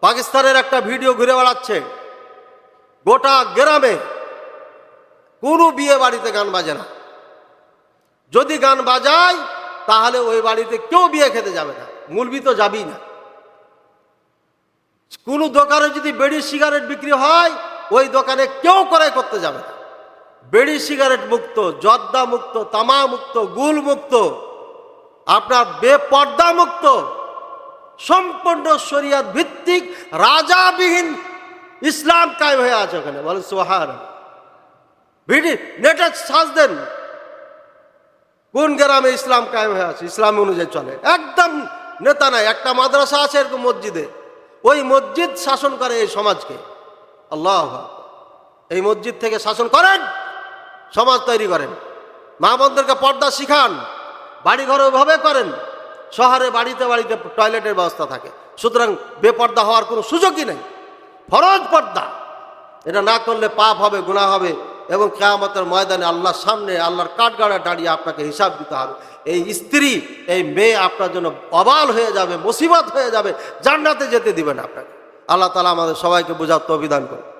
পাকিস্তানের একটা ভিডিও ঘুরে বেড়াচ্ছে। গোটা গ্রামে কোনো বিয়ে বাড়িতে গান বাজে না। যদি গান বাজায়, তাহলে ওই বাড়িতে কেউ বিয়ে খেতে যাবে না। মুলবি তো যাবেই না। কোনো দোকানে যদি বেড়ি সিগারেট বিক্রি হয়, ওই দোকানে কেউ ক্রয় করতে যাবে না। বেড়ি সিগারেট মুক্ত, জর্দা মুক্ত, তামা মুক্ত, গুল মুক্ত, আপনার বেপর্দা মুক্ত সম্পূর্ণ শরিয়াত ভিত্তিক, রাজাবিহীন ইসলাম কায়েম হয়ে আছে ওখানে। বলেন সোহার ভিডি নেটে সার্চ দেন কোন গ্রামে ইসলাম কায়েম হয়ে আছে? ইসলাম অনুযায়ী চলে। একদম নেতা নাই, একটা মাদ্রাসা আছে এরকম মসজিদে। ওই মসজিদ শাসন করে এই সমাজকে। আল্লাহ এই মসজিদ থেকে শাসন করেন, সমাজ তৈরি করেন। মা বোনদেরকে পর্দা শিখান বাড়ি ঘরে ওইভাবে করেন। শহরে বাড়িতে বাড়িতে টয়লেটের ব্যবস্থা থাকে। সুতরাং বেপর্দা হওয়ার কোনো সুযোগই নেই। ফরজ পর্দা। এটা না করলে পাপ হবে গুণা হবে এবং কেয়ামতের ময়দানে আল্লাহর সামনে, আল্লাহর কাঠগাড়া দাঁড়িয়ে আপনাকে হিসাব দিতে হবে। এই স্ত্রী, এই মেয়ে আপনার জন্য অবাল হয়ে যাবে, মুসিবত হয়ে যাবে, জান্নাতে যেতে দিবেন আপনাকে। আল্লাহ তালা আমাদের সবাইকে বোঝার তো অভিধান করে